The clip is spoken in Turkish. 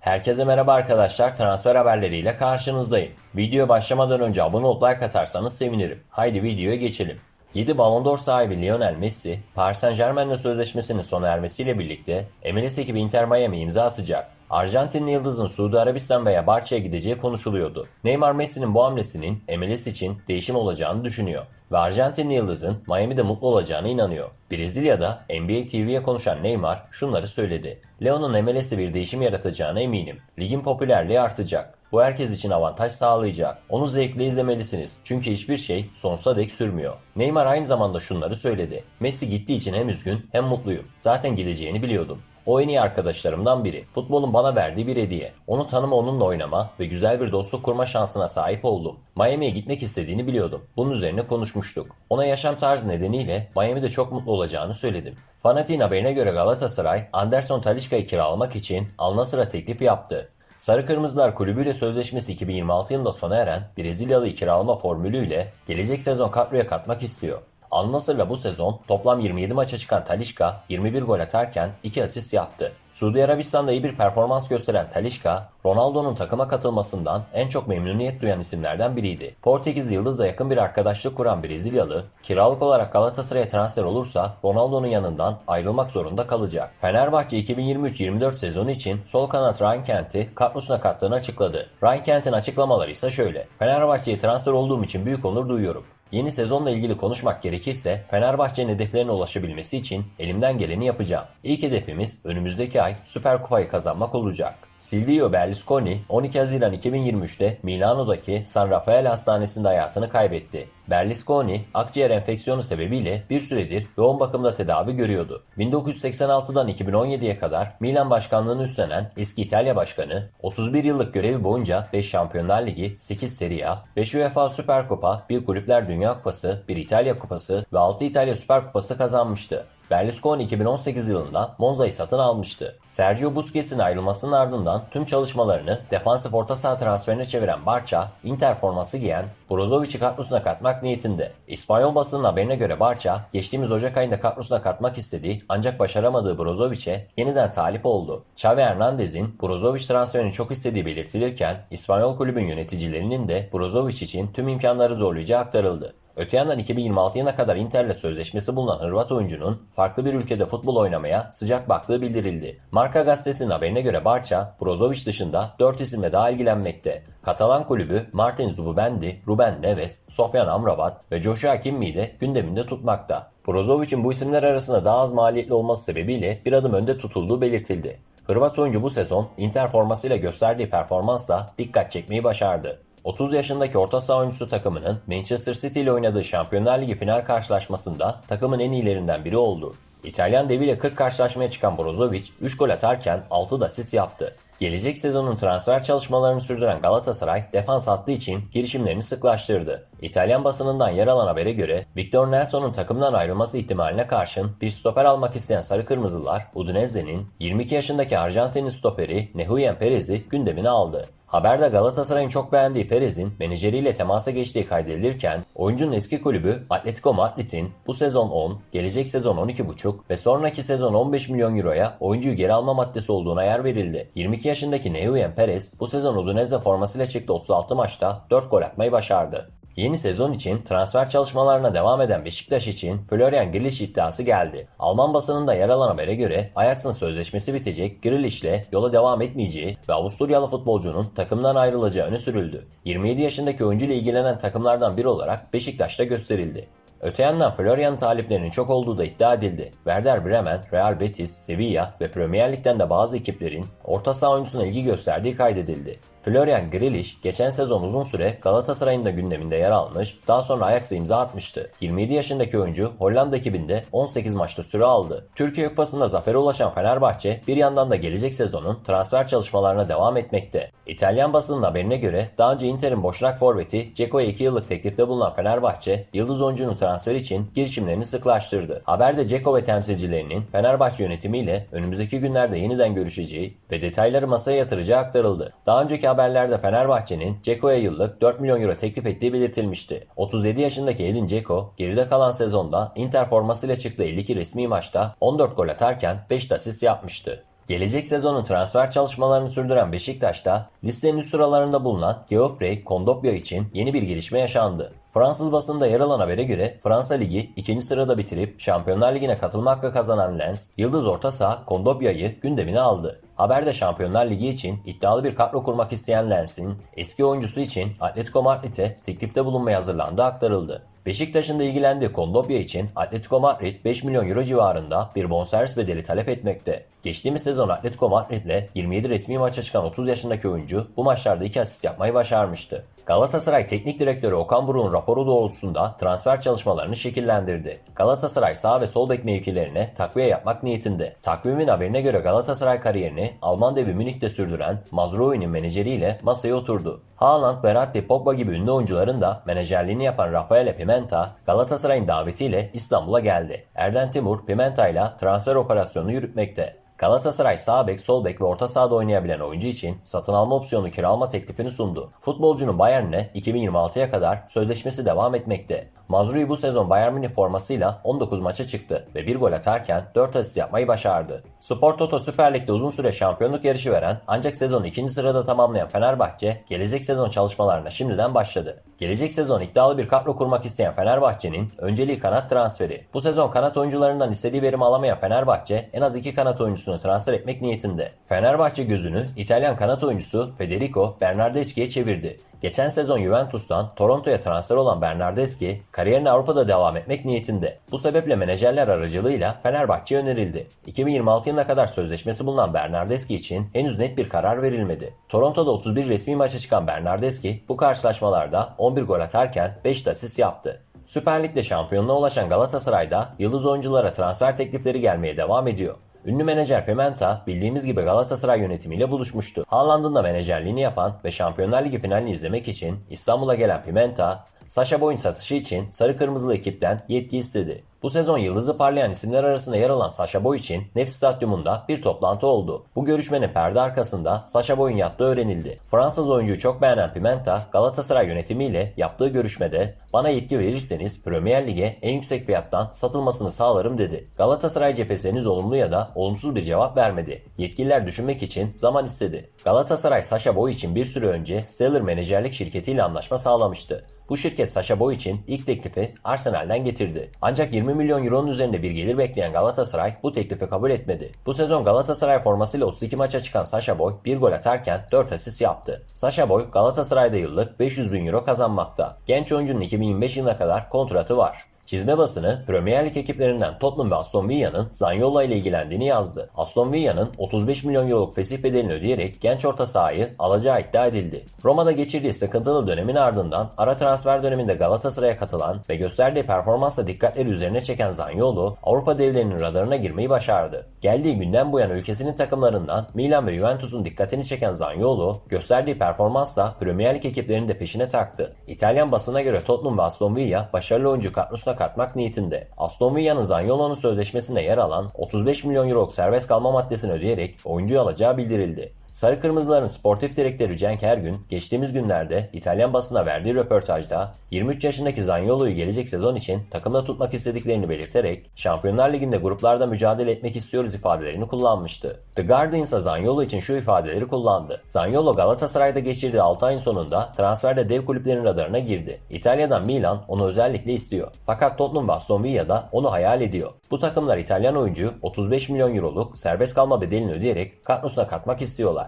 Herkese merhaba arkadaşlar. Transfer haberleriyle karşınızdayım. Video başlamadan önce abone olup like atarsanız sevinirim. Haydi videoya geçelim. 7 Ballon d'Or sahibi Lionel Messi, Paris Saint Germain'le sözleşmesinin sona ermesiyle birlikte MLS ekibi Inter Miami imza atacak. Arjantinli yıldızın Suudi Arabistan veya Barça'ya gideceği konuşuluyordu. Neymar Messi'nin bu hamlesinin MLS için değişim olacağını düşünüyor ve Arjantinli yıldızın Miami'de mutlu olacağına inanıyor. Brezilya'da NBA TV'ye konuşan Neymar şunları söyledi. Leo'nun MLS'de bir değişim yaratacağına eminim. Ligin popülerliği artacak. Bu herkes için avantaj sağlayacak. Onu zevkle izlemelisiniz. Çünkü hiçbir şey sonsuza dek sürmüyor. Neymar aynı zamanda şunları söyledi. Messi gittiği için hem üzgün hem mutluyum. Zaten gideceğini biliyordum. O en iyi arkadaşlarımdan biri. Futbolun bana verdiği bir hediye. Onu tanıma onunla oynama ve güzel bir dostluk kurma şansına sahip oldum. Miami'ye gitmek istediğini biliyordum. Bunun üzerine konuşmuştuk. Ona yaşam tarzı nedeniyle Miami'de çok mutlu olacağını söyledim. Fanatik'in haberine göre Galatasaray, Anderson Talişka'yı kiralamak için Al Nassr'a teklif yaptı. Sarı Kırmızılar kulübüyle sözleşmesi 2026 yılında sona eren Brezilyalı'yı kiralama formülüyle gelecek sezon kadroya katmak istiyor. Al Nassr'la bu sezon toplam 27 maça çıkan Talişka 21 gol atarken 2 asist yaptı. Suudi Arabistan'da iyi bir performans gösteren Talişka, Ronaldo'nun takıma katılmasından en çok memnuniyet duyan isimlerden biriydi. Portekizli Yıldız'la yakın bir arkadaşlık kuran Brezilyalı, kiralık olarak Galatasaray'a transfer olursa Ronaldo'nun yanından ayrılmak zorunda kalacak. Fenerbahçe 2023-24 sezonu için sol kanat Ryan Kent'i kadrosuna kattığını açıkladı. Ryan Kent'in açıklamaları ise şöyle. Fenerbahçe'ye transfer olduğum için büyük onur duyuyorum. Yeni sezonla ilgili konuşmak gerekirse Fenerbahçe'nin hedeflerine ulaşabilmesi için elimden geleni yapacağım. İlk hedefimiz önümüzdeki ay Süper Kupayı kazanmak olacak. Silvio Berlusconi 12 Haziran 2023'te Milano'daki San Rafael Hastanesi'nde hayatını kaybetti. Berlusconi akciğer enfeksiyonu sebebiyle bir süredir yoğun bakımda tedavi görüyordu. 1986'dan 2017'ye kadar Milan başkanlığını üstlenen eski İtalya başkanı 31 yıllık görevi boyunca 5 Şampiyonlar Ligi, 8 Serie A, 5 UEFA Süper Kupa, 1 Kulüpler Dünya Kupası, 1 İtalya Kupası ve 6 İtalya Süper Kupası kazanmıştı. Berlusconi 2018 yılında Monza'yı satın almıştı. Sergio Busquets'in ayrılmasının ardından tüm çalışmalarını defansif orta saha transferine çeviren Barça, Inter forması giyen Brozovic'i kadrosuna katmak niyetinde. İspanyol basının haberine göre Barça, geçtiğimiz Ocak ayında kadrosuna katmak istediği ancak başaramadığı Brozovic'e yeniden talip oldu. Xavi Hernandez'in Brozovic transferini çok istediği belirtilirken İspanyol kulübün yöneticilerinin de Brozovic için tüm imkanları zorlayacağı aktarıldı. Öte yandan 2026 yılına kadar Inter'le sözleşmesi bulunan Hırvat oyuncunun farklı bir ülkede futbol oynamaya sıcak baktığı bildirildi. Marka gazetesinin haberine göre Barça, Brozovic dışında 4 isimle daha ilgilenmekte. Katalan kulübü Martin Zubimendi, Ruben Neves, Sofyan Amrabat ve Joshua Kimmi'yi de gündeminde tutmakta. Brozovic'in bu isimler arasında daha az maliyetli olması sebebiyle bir adım önde tutulduğu belirtildi. Hırvat oyuncu bu sezon Inter formasıyla gösterdiği performansla dikkat çekmeyi başardı. 30 yaşındaki orta saha oyuncusu takımının Manchester City ile oynadığı Şampiyonlar Ligi final karşılaşmasında takımın en iyilerinden biri oldu. İtalyan deviyle 40 karşılaşmaya çıkan Brozovic 3 gol atarken 6 da asist yaptı. Gelecek sezonun transfer çalışmalarını sürdüren Galatasaray defans hattı için girişimlerini sıklaştırdı. İtalyan basınından yer alan habere göre Victor Nelson'un takımdan ayrılması ihtimaline karşın bir stoper almak isteyen Sarı Kırmızılar Udinese'nin 22 yaşındaki Arjantinli stoperi Nehuyen Perez'i gündemine aldı. Haberde Galatasaray'ın çok beğendiği Perez'in menajeriyle temasa geçtiği kaydedilirken oyuncunun eski kulübü Atletico Madrid'in bu sezon 10, gelecek sezon 12,5 ve sonraki sezon 15 milyon euroya oyuncuyu geri alma maddesi olduğuna yer verildi. 22 yaşındaki Nehuyen Perez bu sezon Udinese formasıyla çıktı 36 maçta 4 gol atmayı başardı. Yeni sezon için transfer çalışmalarına devam eden Beşiktaş için Florian Grilish iddiası geldi. Alman basınında yer alan habere göre Ajax'ın sözleşmesi bitecek, Grealish'le yola devam etmeyeceği ve Avusturyalı futbolcunun takımdan ayrılacağı öne sürüldü. 27 yaşındaki oyuncu ile ilgilenen takımlardan biri olarak Beşiktaş'ta gösterildi. Öte yandan Florian taliplerinin çok olduğu da iddia edildi. Werder Bremen, Real Betis, Sevilla ve Premier Lig'den de bazı ekiplerin orta saha oyuncusuna ilgi gösterdiği kaydedildi. Florian Grealish geçen sezon uzun süre Galatasaray'ın da gündeminde yer almış, daha sonra Ajax'a imza atmıştı. 27 yaşındaki oyuncu Hollanda ekibinde 18 maçta süre aldı. Türkiye Kupası'nda zafere ulaşan Fenerbahçe bir yandan da gelecek sezonun transfer çalışmalarına devam etmekte. İtalyan basının haberine göre daha önce Inter'in boşnak forveti Ceko'ya 2 yıllık teklifte bulunan Fenerbahçe, yıldız oyuncunun transferi için girişimlerini sıklaştırdı. Haberde Ceko ve temsilcilerinin Fenerbahçe yönetimiyle önümüzdeki günlerde yeniden görüşeceği ve detayları masaya yatıracağı aktarıldı. Daha önceki haberlerde Fenerbahçe'nin Ceko'ya yıllık 4 milyon euro teklif ettiği belirtilmişti. 37 yaşındaki Edin Dzeko geride kalan sezonda Inter formasıyla çıktığı 52 resmi maçta 14 gol atarken 5 de asist yapmıştı. Gelecek sezonun transfer çalışmalarını sürdüren Beşiktaş'ta listenin üst sıralarında bulunan Geoffrey Kondopya için yeni bir gelişme yaşandı. Fransız basında yer alan habere göre Fransa Ligi ikinci sırada bitirip Şampiyonlar Ligi'ne katılma hakkı kazanan Lens, Yıldız Orta Saha Kondobya'yı gündemine aldı. Haberde Şampiyonlar Ligi için iddialı bir kadro kurmak isteyen Lens'in eski oyuncusu için Atletico Madrid'e teklifte bulunmaya hazırlandığı aktarıldı. Beşiktaş'ın da ilgilendiği Kondobya için Atletico Madrid 5 milyon euro civarında bir bonservis bedeli talep etmekte. Geçtiğimiz sezon Atletico Madrid'le 27 resmi maça çıkan 30 yaşındaki oyuncu bu maçlarda 2 asist yapmayı başarmıştı. Galatasaray Teknik Direktörü Okan Buruk'un raporu doğrultusunda transfer çalışmalarını şekillendirdi. Galatasaray sağ ve sol bek mevkilerine takviye yapmak niyetinde. Takvimin haberine göre Galatasaray kariyerini Alman devi Münih'te sürdüren Mazraoui'nin menajeriyle masaya oturdu. Haaland, Verratti, Pogba gibi ünlü oyuncuların da menajerliğini yapan Rafael Pimenta Galatasaray'ın davetiyle İstanbul'a geldi. Erden Timur Pimenta ile transfer operasyonunu yürütmekte. Galatasaray sağ bek, sol bek ve orta sahada oynayabilen oyuncu için satın alma opsiyonu kiralama teklifini sundu. Futbolcunun Bayern'le 2026'ya kadar sözleşmesi devam etmekte. Mazrui bu sezon Bayern Münih formasıyla 19 maça çıktı ve bir gol atarken 4 asist yapmayı başardı. Spor Toto Süper Lig'de uzun süre şampiyonluk yarışı veren ancak sezonu ikinci sırada tamamlayan Fenerbahçe gelecek sezon çalışmalarına şimdiden başladı. Gelecek sezon iddialı bir kadro kurmak isteyen Fenerbahçe'nin önceliği kanat transferi. Bu sezon kanat oyuncularından istediği verimi alamayan Fenerbahçe en az iki kanat oyuncusunu transfer etmek niyetinde. Fenerbahçe gözünü İtalyan kanat oyuncusu Federico Bernardeschi'ye çevirdi. Geçen sezon Juventus'tan Toronto'ya transfer olan Bernardeschi kariyerine Avrupa'da devam etmek niyetinde. Bu sebeple menajerler aracılığıyla Fenerbahçe'ye önerildi. 2026 yılına kadar sözleşmesi bulunan Bernardeschi için henüz net bir karar verilmedi. Toronto'da 31 resmi maça çıkan Bernardeschi bu karşılaşmalarda 11 gol atarken 5 de asist yaptı. Süper Lig'de şampiyonluğa ulaşan Galatasaray'da yıldız oyunculara transfer teklifleri gelmeye devam ediyor. Ünlü menajer Pimenta bildiğimiz gibi Galatasaray yönetimiyle buluşmuştu. Haaland'ın da menajerliğini yapan ve Şampiyonlar Ligi finalini izlemek için İstanbul'a gelen Pimenta, Sasha Boy'un satışı için sarı kırmızılı ekipten yetki istedi. Bu sezon yıldızı parlayan isimler arasında yer alan Sasha Boy için Nef Stadyumunda bir toplantı oldu. Bu görüşmenin perde arkasında Sasha Boy'un yattığı öğrenildi. Fransız oyuncuyu çok beğenen Pimenta, Galatasaray yönetimiyle yaptığı görüşmede bana yetki verirseniz Premier Lig'e en yüksek fiyattan satılmasını sağlarım dedi. Galatasaray cephesi henüz olumlu ya da olumsuz bir cevap vermedi. Yetkililer düşünmek için zaman istedi. Galatasaray Sasha Boy için bir süre önce Stellar menajerlik şirketiyle anlaşma sağlamıştı. Bu şirket Sasha Boy için ilk teklifi Arsenal'den getirdi. Ancak 20 milyon euronun üzerinde bir gelir bekleyen Galatasaray bu teklifi kabul etmedi. Bu sezon Galatasaray formasıyla 32 maça çıkan Sasha Boy bir gol atarken 4 asist yaptı. Sasha Boy Galatasaray'da yıllık 500 bin euro kazanmakta. Genç oyuncunun 2025 yılına kadar kontratı var. Çizme basını Premier Lig ekiplerinden Tottenham ve Aston Villa'nın Zaniolo ile ilgilendiğini yazdı. Aston Villa'nın 35 milyon euroluk fesih bedelini ödeyerek genç orta sahayı alacağı iddia edildi. Roma'da geçirdiği sıkıntılı dönemin ardından ara transfer döneminde Galatasaray'a katılan ve gösterdiği performansla dikkatleri üzerine çeken Zaniolo Avrupa devlerinin radarına girmeyi başardı. Geldiği günden bu yana ülkesinin takımlarından Milan ve Juventus'un dikkatini çeken Zaniolo gösterdiği performansla Premier Lig ekiplerini de peşine taktı. İtalyan basına göre Tottenham ve Aston Villa başarılı oyuncu kadrosuna katmak niyetinde. Aston Villa'nın Zaniolo'nun sözleşmesinde yer alan 35 milyon euroluk serbest kalma maddesini ödeyerek oyuncuyu alacağı bildirildi. Sarı Kırmızıların sportif direktörü Cenk Ergün geçtiğimiz günlerde İtalyan basına verdiği röportajda 23 yaşındaki Zaniolo'yu gelecek sezon için takımda tutmak istediklerini belirterek Şampiyonlar Ligi'nde gruplarda mücadele etmek istiyoruz ifadelerini kullanmıştı. The Guardian ise Zaniolo için şu ifadeleri kullandı. Zaniolo Galatasaray'da geçirdiği 6 ayın sonunda transferde dev kulüplerin radarına girdi. İtalya'dan Milan onu özellikle istiyor. Fakat Tottenham ve Aston Villa da onu hayal ediyor. Bu takımlar İtalyan oyuncuyu 35 milyon euroluk serbest kalma bedelini ödeyerek kadrosuna katmak istiyorlar.